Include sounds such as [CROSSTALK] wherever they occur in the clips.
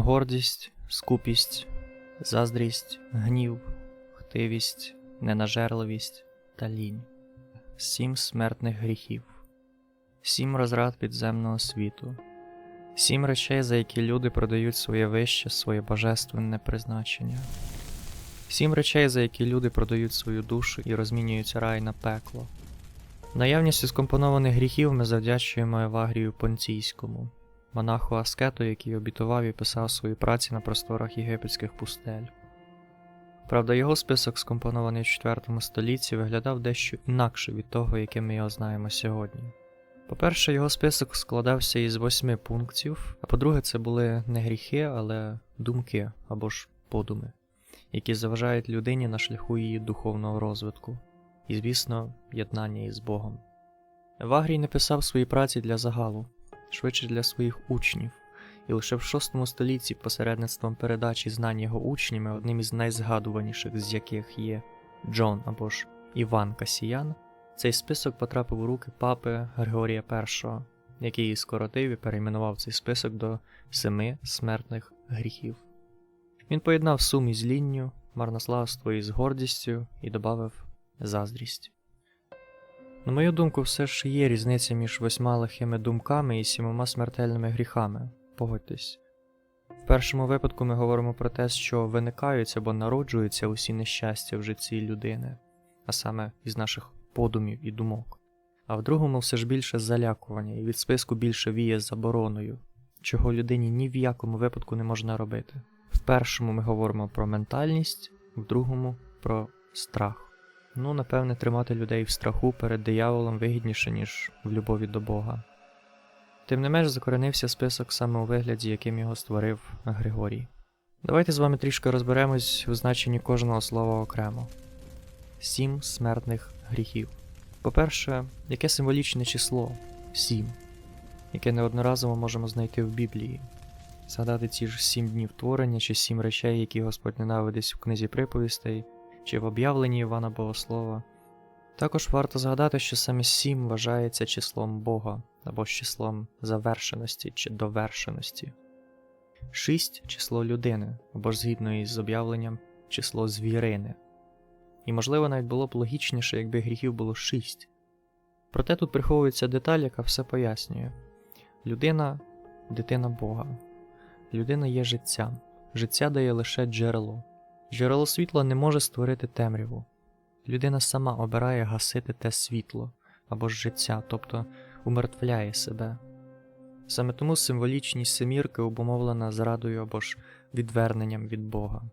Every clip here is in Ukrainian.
гордість, скупість, заздрість, гнів, хтивість, ненажерливість та лінь. Сім смертних гріхів, сім розрад підземного світу, сім речей, за які люди продають своє вище, своє божественне призначення, сім речей, за які люди продають свою душу і розмінюють рай на пекло. Наявністю скомпонованих гріхів ми завдячуємо Евагрію Понційському, монаху Аскету, який обітував і писав свої праці на просторах єгипетських пустель. Правда, його список, скомпонований в 4 столітті, виглядав дещо інакше від того, яким ми його знаємо сьогодні. По-перше, його список складався із восьми пунктів, а по-друге, це були не гріхи, але думки або ж подуми, які заважають людині на шляху її духовного розвитку і, звісно, єднання із Богом. Евагрій не писав свої праці для загалу, швидше для своїх учнів, і лише в VI столітті посередництвом передачі знань його учнями, одним із найзгадуваніших з яких є Джон або ж Іван Касіян, цей список потрапив у руки папи Григорія І, який скоротив і перейменував цей список до семи смертних гріхів. Він поєднав сум із лінню, марнославство із гордістю і додав заздрість. На мою думку, все ж є різниця між восьма лихими думками і сімома смертельними гріхами. Погодьтесь. В першому випадку ми говоримо про те, що виникають або народжуються усі нещастя в житті людини, а саме із наших подумів і думок. А в другому все ж більше залякування і від списку більше віє забороною, чого людині ні в якому випадку не можна робити. В першому ми говоримо про ментальність, в другому про страх. Ну, напевне, тримати людей в страху перед дияволом вигідніше, ніж в любові до Бога. Тим не менш закоренився список саме у вигляді, яким його створив Григорій. Давайте з вами трішки розберемось у значенні кожного слова окремо. Сім смертних гріхів. По-перше, яке символічне число сім, яке неодноразово можемо знайти в Біблії, згадати ті ж сім днів творення чи сім речей, які Господь ненавидить в книзі приповістей чи в об'явленні Івана Богослова. Також варто згадати, що саме сім вважається числом Бога або ж числом завершеності чи довершеності. Шість число людини, або ж згідно із об'явленням число звірини. І, можливо, навіть було б логічніше, якби гріхів було шість. Проте тут приховується деталь, яка все пояснює: людина дитина Бога, людина є життям, життя дає лише джерело. Джерело світла не може створити темряву. Людина сама обирає гасити те світло або ж життя, тобто умертвляє себе. Саме тому символічність семірки обумовлена зрадою або ж відверненням від Бога.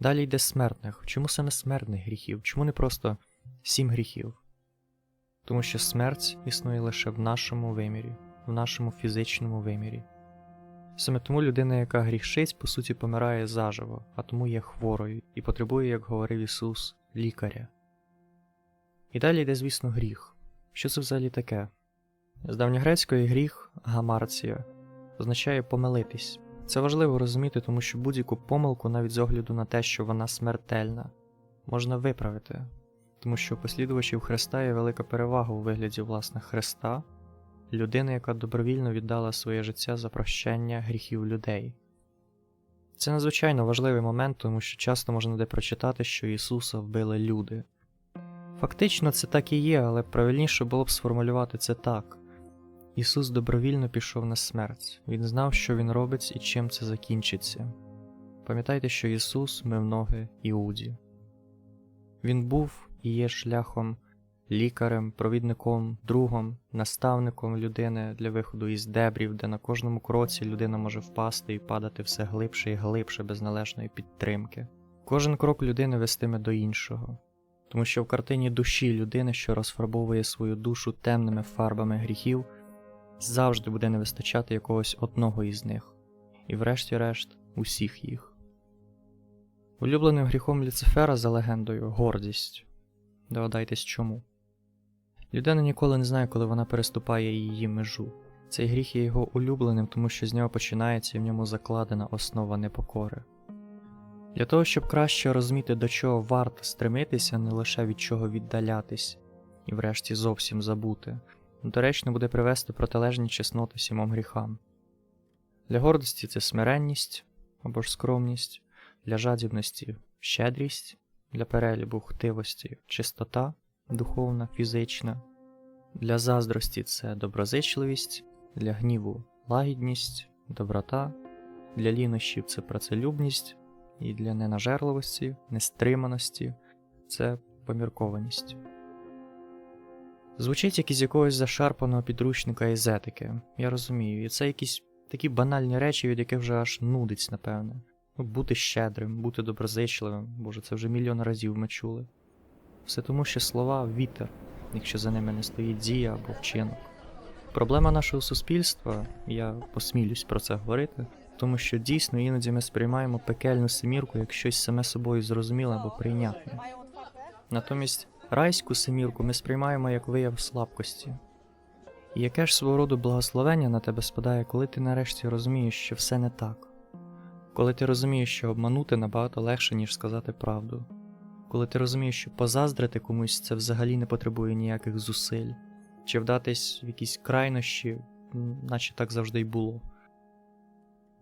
Далі йде смертних. Чому саме смертних гріхів? Чому не просто сім гріхів? Тому що смерть існує лише в нашому вимірі, в нашому фізичному вимірі. Саме тому людина, яка грішить, по суті, помирає заживо, а тому є хворою і потребує, як говорив Ісус, лікаря. І далі йде, звісно, гріх. Що це взагалі таке? З давньогрецької гріх гамарція означає помилитись. Це важливо розуміти, тому що будь-яку помилку, навіть з огляду на те, що вона смертельна, можна виправити, тому що у послідувачів Христа є велика перевага у вигляді власне Христа, людини, яка добровільно віддала своє життя за прощення гріхів людей. Це надзвичайно важливий момент, тому що часто можна де прочитати, що Ісуса вбили люди. Фактично це так і є, але правильніше було б сформулювати це так. Ісус добровільно пішов на смерть, Він знав, що Він робить і чим це закінчиться. Пам'ятайте, що Ісус мив ноги Іуді. Він був і є шляхом, лікарем, провідником, другом, наставником людини для виходу із дебрів, де на кожному кроці людина може впасти і падати все глибше і глибше без належної підтримки. Кожен крок людини вестиме до іншого. Тому що в картині душі людини, що розфарбовує свою душу темними фарбами гріхів, завжди буде не вистачати якогось одного із них, і, врешті-решт, усіх їх. Улюбленим гріхом Люцифера за легендою гордість. Догадайтесь чому. Людина ніколи не знає, коли вона переступає її межу. Цей гріх є його улюбленим, тому що з нього починається і в ньому закладена основа непокори. Для того, щоб краще розуміти, до чого варто стремитися, не лише від чого віддалятись, і врешті зовсім забути, доречно буде привести протилежні чесноти сімом гріхам. Для гордості це смиренність або ж скромність, для жадібності щедрість, для перелібу хтивості чистота духовна, фізична, для заздрості це доброзичливість, для гніву лагідність, доброта, для лінощів це працелюбність, і для ненажерливості, нестриманості це поміркованість. Звучить як із якогось зашарпаного підручника із етики, я розумію, і це якісь такі банальні речі, від яких вже аж нудить, напевне. Ну, бути щедрим, бути доброзичливим, боже, це вже мільйон разів ми чули. Все тому, що слова вітер, якщо за ними не стоїть дія або вчинок. Проблема нашого суспільства, я посмілюсь про це говорити, тому що дійсно іноді ми сприймаємо пекельну семірку як щось саме собою зрозуміле або прийнятне. Натомість райську семірку ми сприймаємо як вияв слабкості. І яке ж свого роду благословення на тебе спадає, коли ти нарешті розумієш, що все не так, коли ти розумієш, що обманути набагато легше, ніж сказати правду, коли ти розумієш, що позаздрити комусь це взагалі не потребує ніяких зусиль, чи вдатись в якісь крайнощі, наче так завжди й було.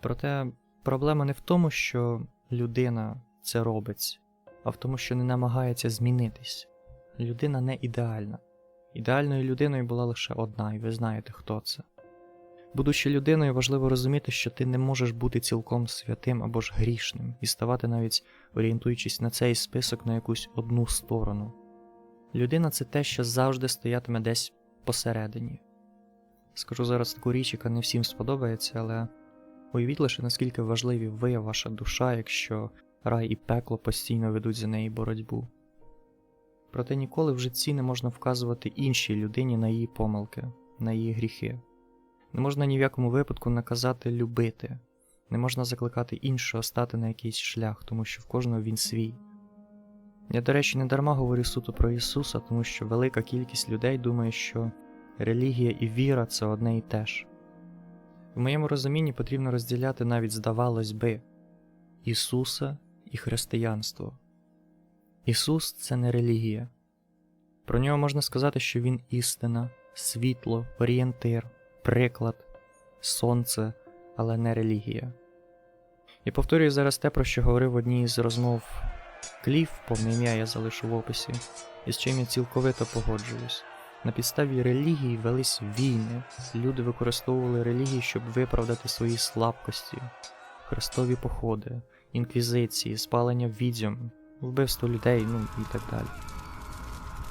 Проте проблема не в тому, що людина це робить, а в тому, що не намагається змінитись. Людина не ідеальна. Ідеальною людиною була лише одна, і ви знаєте, хто це. Будучи людиною, важливо розуміти, що ти не можеш бути цілком святим або ж грішним і ставати навіть орієнтуючись на цей список на якусь одну сторону. Людина це те, що завжди стоятиме десь посередині. Скажу зараз таку річ, яка не всім сподобається, але уявіть лише наскільки важливі ви, ваша душа, якщо рай і пекло постійно ведуть за неї боротьбу. Проте ніколи в житті не можна вказувати іншій людині на її помилки, на її гріхи. Не можна ні в якому випадку наказати любити, не можна закликати іншого стати на якийсь шлях, тому що в кожного він свій. Я, до речі, не дарма говорю суто про Ісуса, тому що велика кількість людей думає, що релігія і віра це одне і те ж. В моєму розумінні потрібно розділяти навіть, здавалось би, Ісуса і християнство. Ісус це не релігія. Про нього можна сказати, що Він істина, світло, орієнтир, приклад, сонце, але не релігія. І повторюю зараз те, про що говорив в одній із розмов Кліф, повне ім'я я залишу в описі, і з чим я цілковито погоджуюсь. На підставі релігії велись війни, люди використовували релігію, щоб виправдати свої слабкості, хрестові походи, інквізиції, спалення відьом, вбивство людей, ну і так далі.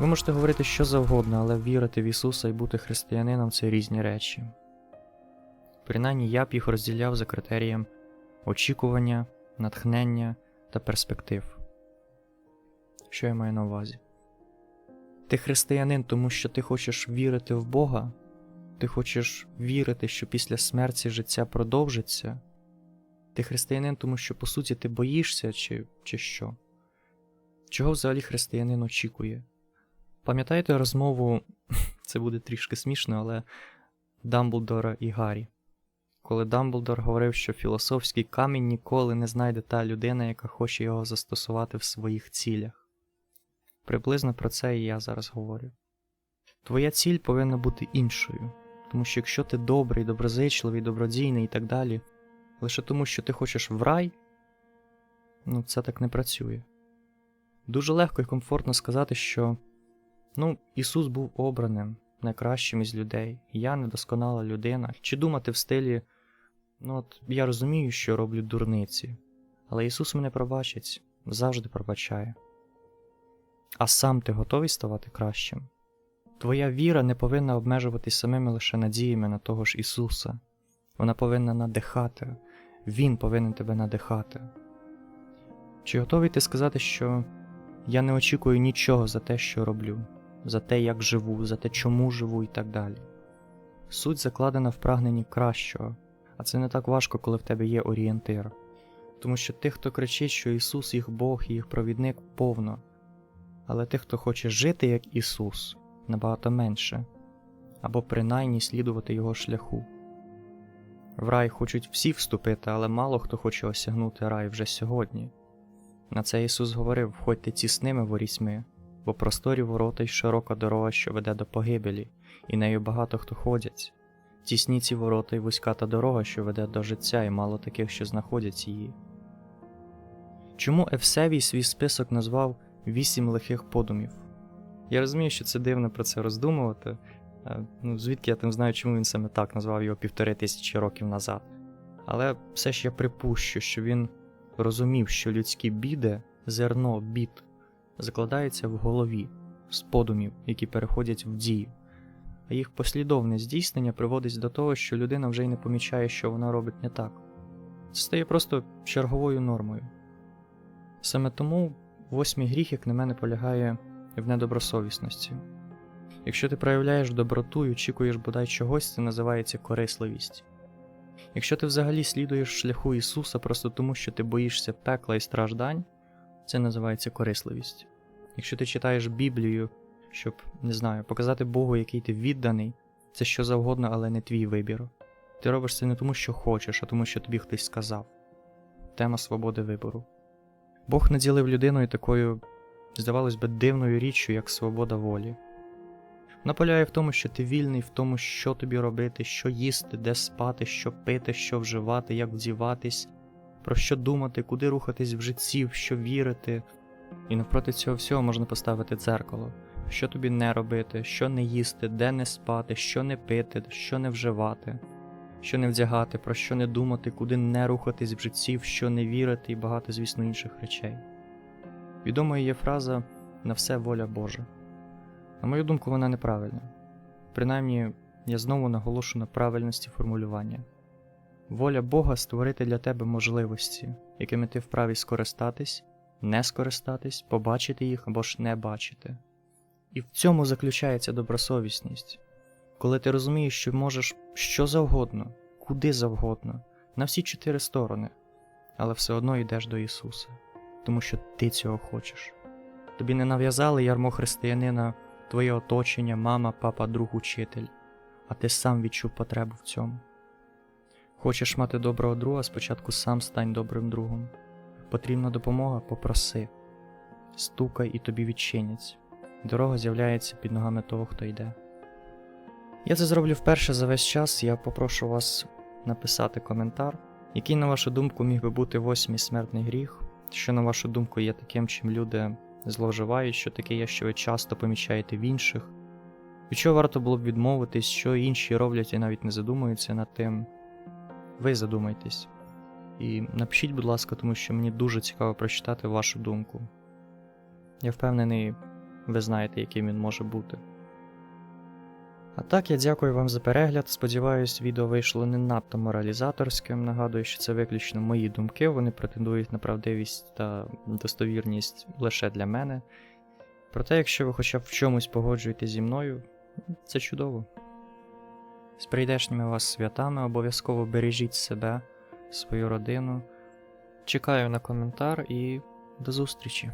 Ви можете говорити що завгодно, але вірити в Ісуса і бути християнином це різні речі. Принаймні я б їх розділяв за критерієм очікування, натхнення та перспектив. Що я маю на увазі? Ти християнин, тому що ти хочеш вірити в Бога, ти хочеш вірити, що після смерті життя продовжиться. Ти християнин, тому що по суті ти боїшся, чи, чи що? Чого взагалі християнин очікує? Пам'ятаєте розмову, [LAUGHS] це буде трішки смішно, але Дамблдора і Гаррі. Коли Дамблдор говорив, що філософський камінь ніколи не знайде та людина, яка хоче його застосувати в своїх цілях. Приблизно про це і я зараз говорю. Твоя ціль повинна бути іншою, тому що якщо ти добрий, доброзичливий, добродійний і так далі, лише тому, що ти хочеш в рай, ну це так не працює. Дуже легко і комфортно сказати, що ну, Ісус був обраним, найкращим із людей, я недосконала людина, чи думати в стилі, ну от я розумію, що роблю дурниці, але Ісус мене пробачить, завжди пробачає. А сам ти готовий ставати кращим? Твоя віра не повинна обмежуватись самими лише надіями на того ж Ісуса. Вона повинна надихати, Він повинен тебе надихати. Чи готовий ти сказати, що я не очікую нічого за те, що роблю, за те, як живу, за те, чому живу і так далі? Суть закладена в прагненні кращого, а це не так важко, коли в тебе є орієнтир. Тому що тих, хто кричить, що Ісус їх Бог і їх провідник, повно, але тих, хто хоче жити як Ісус, набагато менше, або принаймні слідувати Його шляху. В рай хочуть всі вступити, але мало хто хоче осягнути рай вже сьогодні. На це Ісус говорив: входьте тісними ворітьми, бо просторі ворота й широка дорога, що веде до погибелі, і нею багато хто ходять. Тісні ці ворота й вузька та дорога, що веде до життя, і мало таких, що знаходять її. Чому Евсевій свій список назвав вісім лихих подумів? Я розумію, що це дивно про це роздумувати. Е, Ну, звідки я там знаю, чому він саме так назвав його півтори тисячі років назад. Але все ж я припущу, що він розумів, що людські біди, зерно бід, закладаються в голові з подумів, які переходять в дію. А їх послідовне здійснення приводить до того, що людина вже й не помічає, що вона робить не так. Це стає просто черговою нормою. Саме тому восьмий гріх, як на мене, полягає в недобросовісності. Якщо ти проявляєш доброту і очікуєш бодай чогось, це називається корисливість. Якщо ти взагалі слідуєш шляху Ісуса просто тому, що ти боїшся пекла і страждань, це називається корисливість. Якщо ти читаєш Біблію, щоб, не знаю, показати Богу, який ти відданий, це що завгодно, але не твій вибір. Ти робиш це не тому, що хочеш, а тому, що тобі хтось сказав. Тема свободи вибору. Бог наділив людиною такою, здавалось би, дивною річчю, як свобода волі. Вона полягає в тому, що ти вільний в тому, що тобі робити, що їсти, де спати, що пити, що вживати, як вдіватись, про що думати, куди рухатись в житті, в що вірити. І навпроти цього всього можна поставити дзеркало, що тобі не робити, що не їсти, де не спати, що не пити, що не вживати, що не вдягати, про що не думати, куди не рухатись в житті, в що не вірити і багато, звісно, інших речей. Відомою є фраза на все воля Божа. На мою думку, вона неправильна. Принаймні, я знову наголошу на правильності формулювання. Воля Бога створити для тебе можливості, якими ти вправі скористатись, не скористатись, побачити їх або ж не бачити. І в цьому заключається добросовісність, коли ти розумієш, що можеш що завгодно, куди завгодно, на всі чотири сторони, але все одно йдеш до Ісуса, тому що ти цього хочеш. Тобі не нав'язали ярмо християнина твоє оточення, мама, папа, друг, учитель, а ти сам відчув потребу в цьому. Хочеш мати доброго друга, спочатку сам стань добрим другом. Потрібна допомога, попроси, стукай і тобі відчинять. Дорога з'являється під ногами того, хто йде. Я це зроблю вперше за весь час. Я попрошу вас написати коментар, який, на вашу думку, міг би бути восьмий смертний гріх, що, на вашу думку, є таким, чим люди зловживають, що таке є, що ви часто помічаєте в інших, від чого варто було б відмовитись, що інші роблять і навіть не задумуються над тим. Ви задумайтесь. І напишіть, будь ласка, тому що мені дуже цікаво прочитати вашу думку. Я впевнений, ви знаєте, яким він може бути. А так, я дякую вам за перегляд. Сподіваюсь, відео вийшло не надто моралізаторським. Нагадую, що це виключно мої думки, вони претендують на правдивість та достовірність лише для мене. Проте, якщо ви хоча б в чомусь погоджуєтесь зі мною, це чудово. З прийдешніми вас святами обов'язково бережіть себе, свою родину. Чекаю на коментар і до зустрічі!